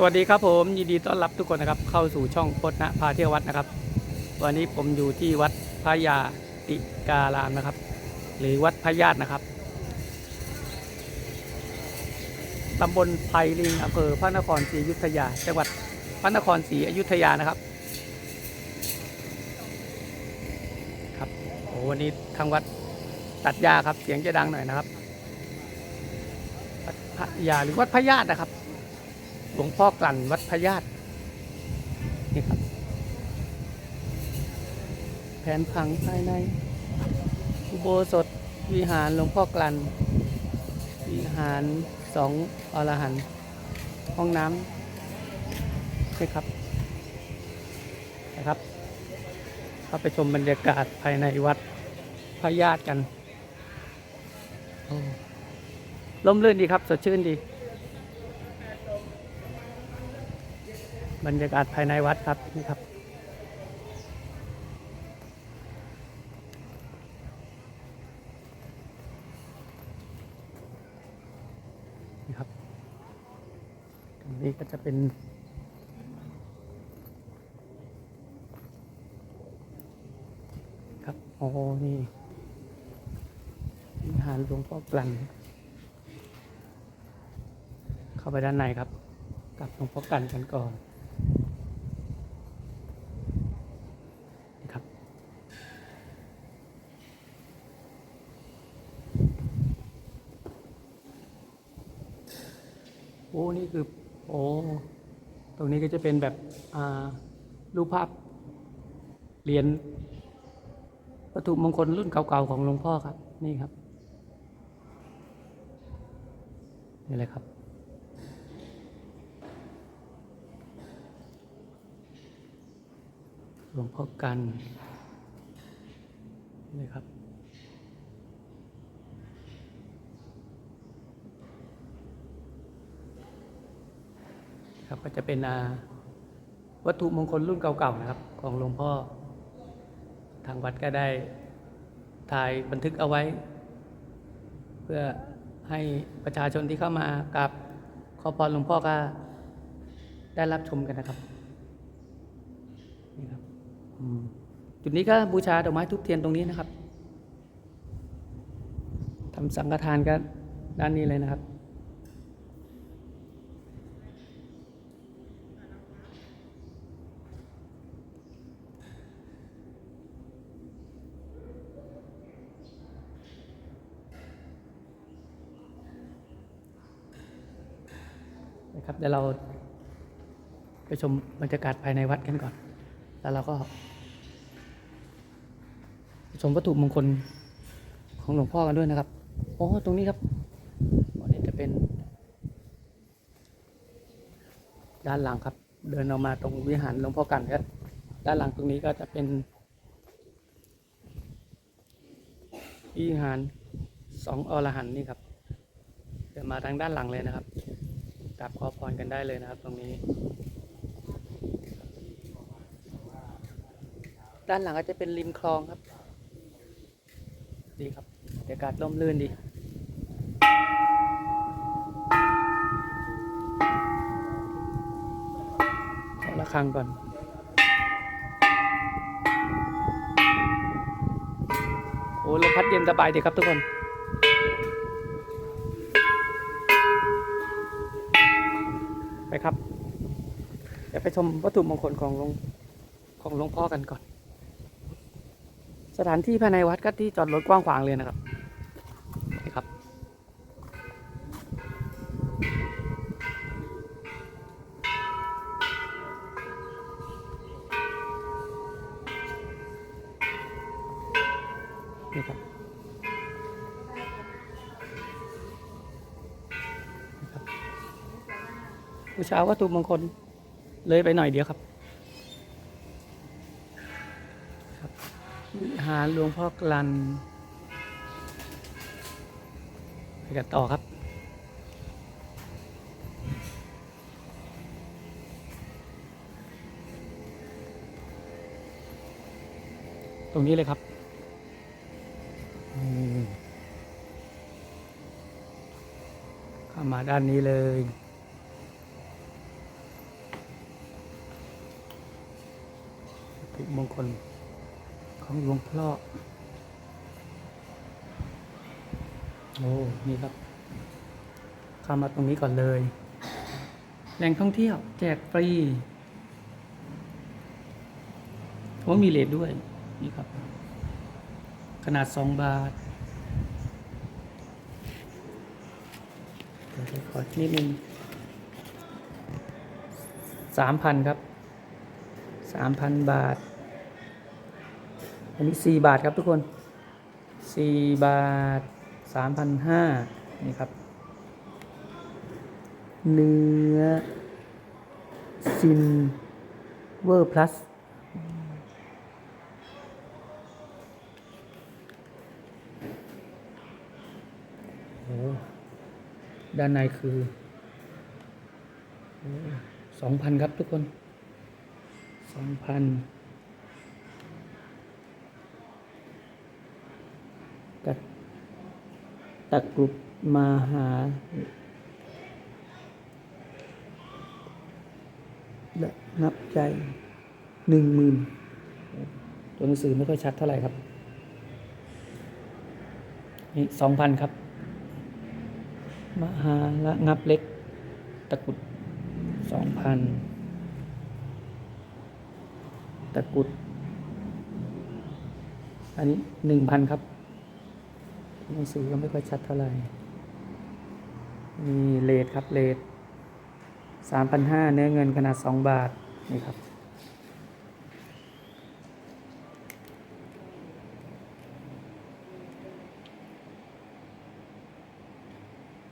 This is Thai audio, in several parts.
สวัสดีครับผมยินดีต้อนรับทุกคนนะครับเข้าสู่ช่องพจนะพาเที่ยววัดนะครับ วันนี้ผมอยู่ที่วัดพระยาติการามนะครับ หรือวัดพระญาตินะครับตำบลไผ่ลิงอำเภอพระนครศรีอยุธยาจังหวัดพระนครศรีอยุธยานะครับครับโอ้วันนี้ทางวัดตัดหญ้าครับเสียงจะดังหน่อยนะครับพระยาหรือวัดพระญาตินะครับ หลวงพ่อกลั่นวัดพญาตนี่ครับ แผนผังภายในอุโบสถวิหารหลวงพ่อกลั่น วิหารสองอรหันต์ห้องน้ำนี่ครับนะครับ เข้าไปชมบรรยากาศภายในวัดพระญาติกันโอ้ร่มรื่นดีครับ สดชื่นดี บรรยากาศภายในวัดครับนี่ครับ นี่ครับตรงนี้ก็จะเป็นครับโอ้นี่วิหารหลวงพ่อกลั่นเข้าไปด้านในครับ กับหลวงพ่อกลั่นกันก่อน นะครับโอ้นี่คือโอ้ตรงนี้ก็จะเป็นแบบอ่ารูปภาพเหรียญวัตถุมงคลรุ่นเก่าๆของหลวงพ่อครับ นี่ครับนี่เลยครับ หลวงพ่อกันนี่ครับ ครับก็จะเป็นวัตถุมงคลรุ่นเก่าๆนะครับ ของหลวงพ่อ ทางวัดก็ได้ถ่ายบันทึกเอาไว้ เพื่อให้ประชาชนที่เข้ามากราบขอพรหลวงพ่อก็ได้รับชมกันนะครับนี่ครับจุดนี้ก็บูชาดอกไม้ทุบเทียนตรงนี้นะครับทำสังฆทานก็ด้านนี้เลยนะครับ เดี๋ยวเราไปชมบรรยากาศภายในวัดกันก่อน แล้วเราก็ ชมวัตถุมงคลของหลวงพ่อกันด้วยนะครับ โอ้ ตรงนี้ครับอันนี้จะเป็น ด้านหลังครับ เดินออกมาตรงวิหารหลวงพ่อกันครับ ด้านหลังตรงนี้ก็จะเป็นวิหารสองอรหันต์นี่ครับเดินมาทางด้านหลังเลยนะครับ กราบขอพรกันได้เลยนะครับ ตรงนี้ ด้านหลังก็จะเป็นริมคลองครับ ดีครับบรรยากาศร่มรื่นดีขอละครังก่อนโอ้ลมพัดเย็นสบายดีครับทุกคน นะครับ เดี๋ยวไปชมวัตถุมงคลของหลวงของหลวงพ่อกันก่อน สถานที่ภายในวัดก็ที่จอดรถกว้างขวางเลยนะครับ บูชาวัตถุมงคลเลยไปหน่อยเดียวครับครับวิหารหลวงพ่อกลันไปกันต่อครับตรงนี้เลยครับเข้ามาด้านนี้เลย ถุมง คลของหลวงพ่อโอ้นี่ครับเข้ามาตรงนี้ก่อนเลย แหล่งท่องเที่ยว แจกฟรีโอ้มีเลทด้วยนี่ครับ ขนาดสองบาทเดี๋ยวขอนิดนึงสามพันครับสามพันบาท อันนี้สี่บาทครับทุกคนสี่บาทสามพันห้านี่ครับ เนื้อซินเวอร์พลัสโอ้ด้านในคือสองพันครับทุกคนสองพันตะตะ กรุบมาหาและนับใจหนึ่งหมื่นตัวหนังสือไม่ค่อยชัดเท่าไหร่ครับ นี่สองพันครับ มหาละงับเล็ก ตะกรุดสองพันตะกรุด อันนี้หนึ่งพันครับ นังสือก็ไม่ค่อยชัดเท่าไหร่นี่เลทครับเลทสามพันห้าเนื้อเงินขนาดสองบาท นี่ครับ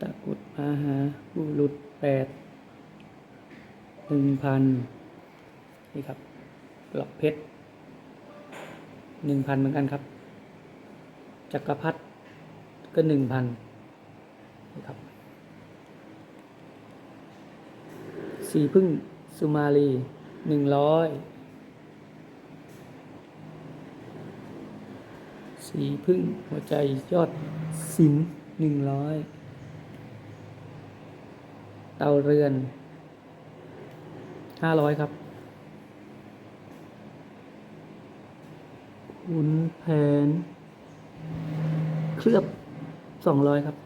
ตะกุดมาหาบุรุษแปดหนึ่งพันนี่ครับกรอบเพชรหนึ่งพันเหมือนกันครับ จักรพรรดิ ก็หนึ่งพันนี่ครับสีพึ่งสุมาลีหนึ่งร้อยสีพึ่งหัวใจยอดสินหนึ่งร้อยเตาเรือนห้าร้อยครับขุนแผน เคลือบ สองร้อยครับ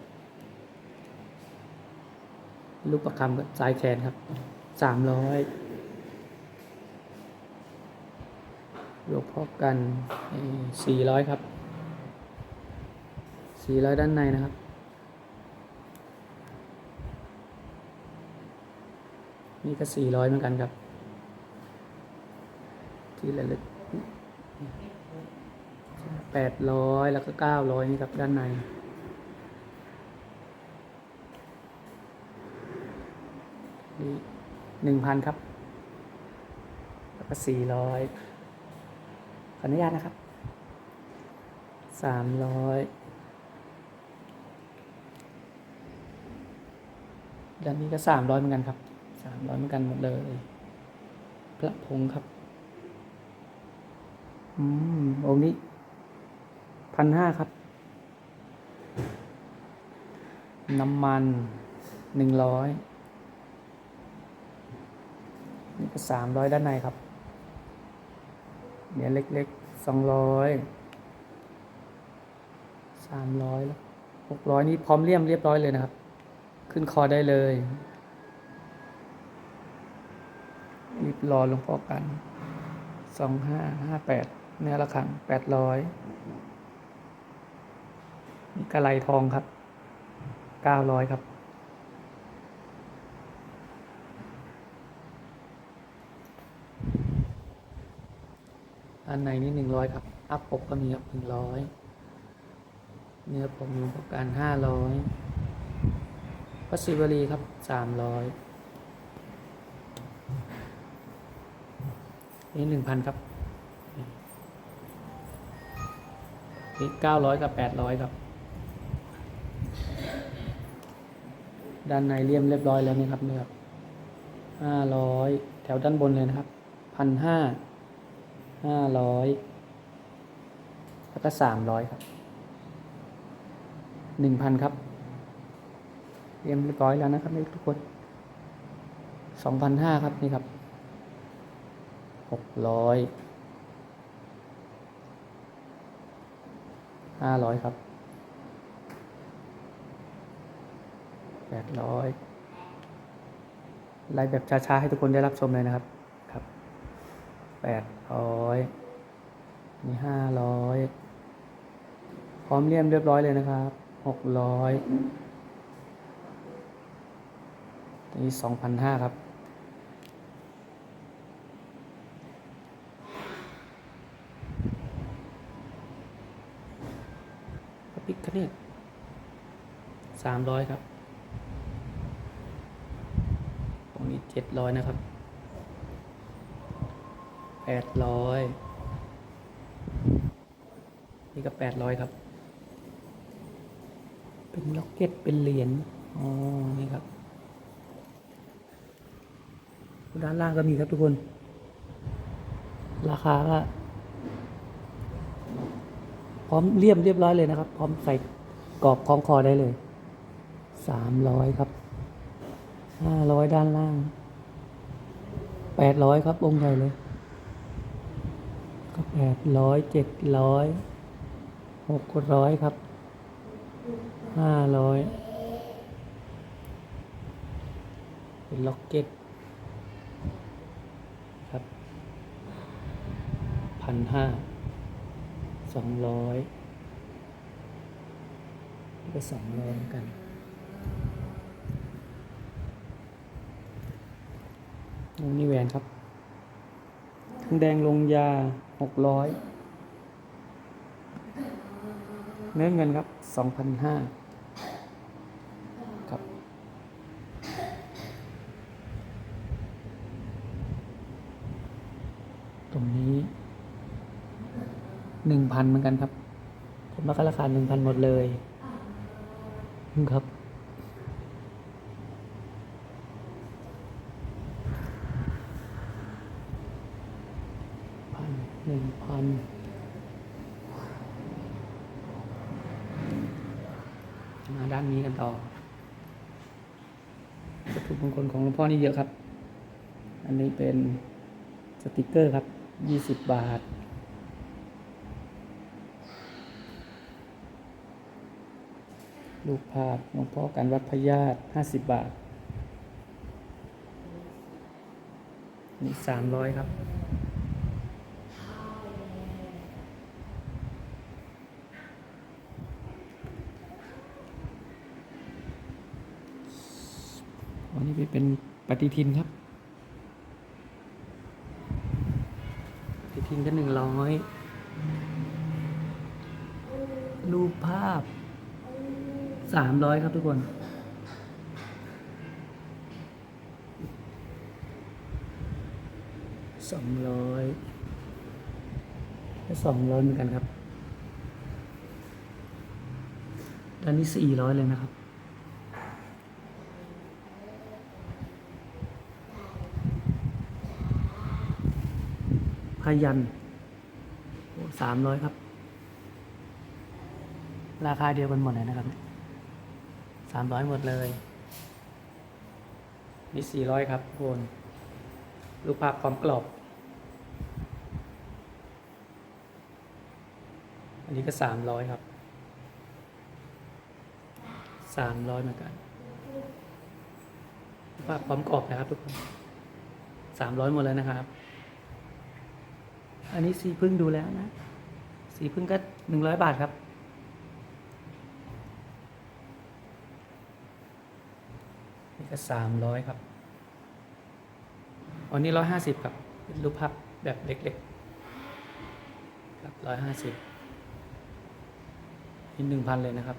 ลูกประคำกับสายแขนครับสามร้อยหลวงพ่อกันสี่ร้อยครับสี่ร้อยด้านในนะครับนี่ก็สี่ร้อยเหมือนกันครับ ที่ระลึกแปดร้อยแล้วก็เก้าร้อยนี่ครับด้านใน นี่หนึ่งพันครับ แล้วก็สี่ร้อยขออนุญาตนะครับสามร้อยด้านนี้ก็สามร้อยเหมือนกันครับสามร้อยเหมือนกันหมดเลย พระพงครับ อืมองค์นี้พันห้าครับ น้ำมันหนึ่งร้อย นี่ก็ สามร้อยด้านในครับเหรียเล็กๆสองร้อยสามร้อยแล้วหกร้อยนี่พร้อมเลี่ยมเรียบร้อยเลยนะครับ ขึ้นคอได้เลยรีบรอลงพ่อกันสองห้าห้าแปดเนื้อละครังแปดร้อยมีกระไลทองครับเก้าร้อยครับ อันในนี่หนึ่งร้อยครับ อัพปกก็มีครับหนึ่งร้อยเนื้อผมมีประกันห้าร้อยพัสซิวรีครับสามร้อยนี่หนึ่งพันครับนี่เก้าร้อยกับแปดร้อยครับ ด้านในเลี่ยมเรียบร้อยแล้วนี่ครับเนี่ครับห้าร้อยแถวด้านบนเลยนะครับพันห้า ห้าร้อยแล้วก็สามร้อยครับหนึ่งพันครับเรียมเรียบร้อยแล้วนะครับทุกคนสองพันห้าครับนี่ครับหกร้อยห้าร้อยครับแปดร้อยไล่แบบช้าๆ ให้ทุกคนได้รับชมเลยนะครับ แปดร้อยนี่ห้าร้อยพร้อมเลี่ยมเรียบร้อยเลยนะครับหกร้อยนี่สองพันห้าครับพระพิคเนตสามร้อยครับ ตรงนี้เจ็ดร้อยนะครับ แปดร้อยนี่ก็แปดร้อยครับ เป็นล็อกเก็ตเป็นเหรียญอ๋อนี่ครับ ด้านล่างก็มีครับทุกคน ราคาก็พร้อมเลี่ยมเรียบร้อยเลยนะครับ พร้อมใส่กรอบคล้องคอได้เลยสามร้อยครับห้าร้อยด้านล่างแปดร้อยครับองค์ใหญ่เลย แปดร้อยเจ็ดร้อยหกร้อยครับห้าร้อยเป็นล็อกเก็ตครับพันห้าสองร้อยนี่ก็สองร้อยกันวงนี้แหวนครับ แดงลงยาหกร้อยเนื้อเงินครับสองพันห้าครับตรงนี้หนึ่งพันเหมือนกันครับ ผมว่าก็ราคาหนึ่งพันหมดเลยครับ พันหนึ่ งพันมาด้านนี้กันต่อวัตถุมงคลของหลวงพ่อนี่เยอะครับ อันนี้เป็นสติกเกอร์ครับยี่สิบบาทรูปภาพหลวงพ่อการวัดพญาตห้าสิบบาท นี่สามร้อยครับ วั นนี้เป็นปฏิทินครับ ปฏิทินก็หนึ่งร้อยรูปภาพสามร้อยครับทุกคน สองร้อยและสองร้อยเหมือนกันครับด้านนี้สี่ร้อยเลยนะครับ ยันสามร้อยครับ ราคาเดียวกันหมดเลยนะครับสามร้อยหมดเลยนี่สี่ร้อยครับทุกคนรูปภาพความกรอบ อันนี้ก็สามร้อยครับสามร้อยเหมือนกันรูปภาพความกรอบนะครับทุกคนสามร้อยหมดเลยนะครับ อันนี้สีพึ่งดูแล้วนะ สีพึ่งก็หนึ่งร้อยบาทครับ นี่ก็สามร้อยครับ อันนี้ร้อยห้าสิบครับเป็นรูปภาพแบบเล็กๆ ครับร้อยห้าสิบนี่หนึ่งพันเลยนะครับ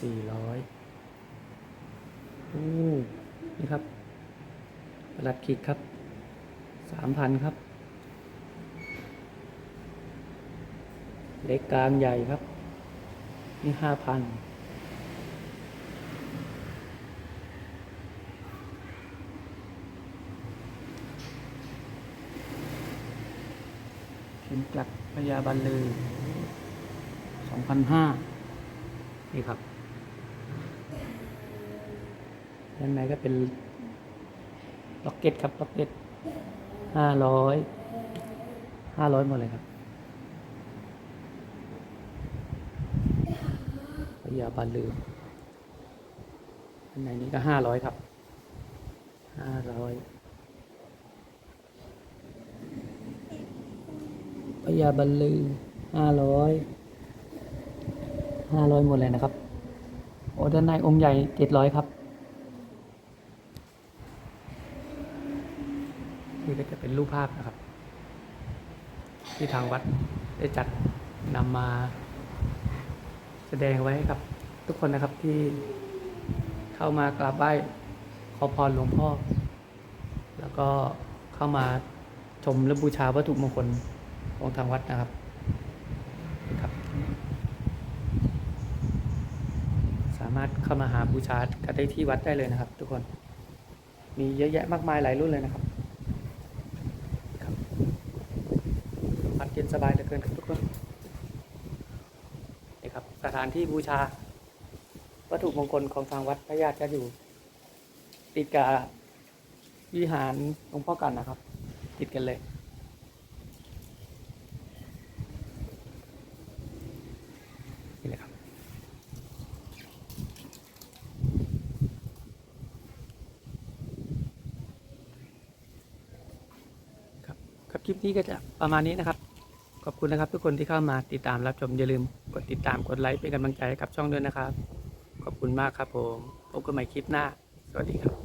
สี่ร้อยอู้นี่ครับประหลัดขีดครับ สามพันครับ เล็กกลางใหญ่ครับ นี่ห้าพันเข็มกลัดพญาบัลลือสองพันห้านี่ครับด้านในก็เป็นล็อกเก็ตครับล็อกเก็ต ห้าร้อยห้าร้อยหมดเลยครับพยาบาลลืมอันไนนี้ก็ห้าร้อยครับห้าร้อยพยาบาลลืมห้าร้อยห้าร้อยหมดเลยนะครับโอ้ด้านในองค์ใหญ่เจ็ดร้อยครับ เป็นรูปภาพนะครับ ที่ทางวัดได้จัดนำมาแสดงไว้ให้กับทุกคนนะครับที่เข้ามากราบไหว้ขอพรหลวงพ่อ แล้วก็เข้ามาชมและบูชาวัตถุมงคลของทางวัดนะครับนะครับ สามารถเข้ามาหาบูชากันได้ที่วัดได้เลยนะครับ ทุกคน มีเยอะแยะมากมายหลายรุ่นเลยนะครับนี่ครับวัดเย็น สบายเหลือเกินครับทุกคนนี่ครับสถานที่บูชา วัตถุมงคลของทางวัดพระญาติจะอยู่ ติดกับวิหารหลวงพ่อกันนะครับ ติดกันเลยนี่เลยครับครับคลิปนี้ก็จะประมาณนี้นะครับ คุณนะครับ ทุกคนที่เข้ามาติดตามรับชมอย่าลืมกดติดตามกดไลค์เป็นกำลังใจให้กับช่องด้วยนะครับ ขอบคุณมากครับผมพบกันใหม่คลิปหน้า สวัสดีครับ